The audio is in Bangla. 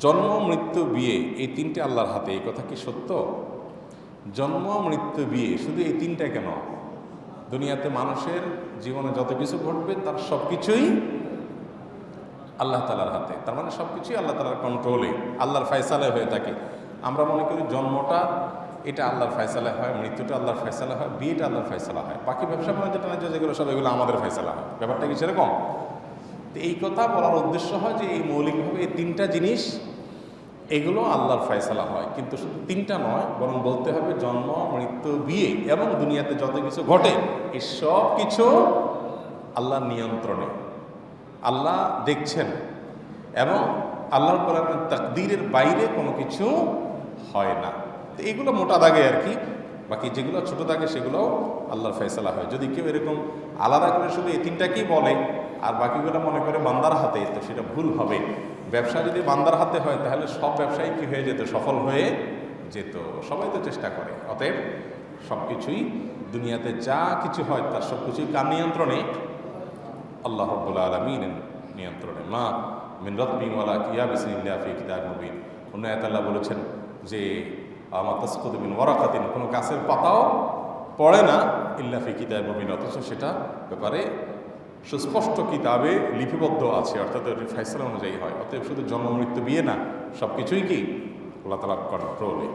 জন্ম, মৃত্যু, বিয়ে, এই তিনটে আল্লাহর হাতে, এই কথা কি সত্য? জন্ম, মৃত্যু, বিয়ে, শুধু এই তিনটা কেন? দুনিয়াতে মানুষের জীবনে যত কিছু ঘটবে, তার সব কিছুই আল্লাহ তালার হাতে। তার মানে সব কিছুই আল্লাহ তালার কন্ট্রোলে আল্লাহর ফয়সালায় হয়ে থাকে। আমরা মনে করি জন্মটা, এটা আল্লাহর ফয়সালা হয়, মৃত্যুটা আল্লাহর ফয়সালা হয়, বিয়েটা আল্লাহর ফয়সালা হয়। বাকি ব্যবসা বাণিজ্য টানিজ্য যেগুলো সব এগুলো আমাদের ফয়সালা হয়। ব্যাপারটা কি সেরকম? তো এই কথা বলার উদ্দেশ্য হয় যে এই মৌলিকভাবে এই তিনটা জিনিস, এগুলো আল্লাহর ফয়সালা হয়। কিন্তু শুধু তিনটা নয়, বরং বলতে হবে জন্ম, মৃত্যু, বিয়ে এবং দুনিয়াতে যত কিছু ঘটে, এই সব কিছু আল্লাহর নিয়ন্ত্রণে। আল্লাহ দেখছেন এবং আল্লাহর কোরআনের তাকদীরের বাইরে কোনো কিছু হয় না। তো এগুলো মোটা দাগে আর কি। বাকি যেগুলো ছোট থাকে সেগুলো আল্লাহর ফয়সালা হয়। যদি কেউ এরকম আলাদা করে শুধু এই তিনটাকেই বলে, আর বাকিগুলো মনে করে বান্দার হাতে, তো সেটা ভুল হবে। ব্যবসা যদি বান্দার হাতে হয়, তাহলে সব ব্যবসায়ী কী হয়ে যেত? সফল হয়ে যেত। সবাই তো চেষ্টা করে। অতএব সব কিছুই দুনিয়াতে যা কিছু হয়, তার সব কিছুই কার নিয়ন্ত্রণে? আল্লাহ রব্বুল আলমিনের নিয়ন্ত্রণে। মা মিন রতবিন ওয়ালা কিয়া ফি কিতাব মুবিন। অন্য আয়াতাল্লাহ বলেছেন যে আমার তাসকুদ্দিন ওয়ারাকাতিন, কোনো গাছের পাতাও পড়ে না ইল্লাফি কিতাব মুবিন। অথচ সেটা ব্যাপারে সুস্পষ্ট কিতাবে লিপিবদ্ধ আছে, অর্থাৎ ওটি ফয়সলা অনুযায়ী হয়। অতএব শুধু জন্ম, মৃত্যু, বিয়ে না সব কিছুই কি আল্লাহ তালা কন্ট্রোলে।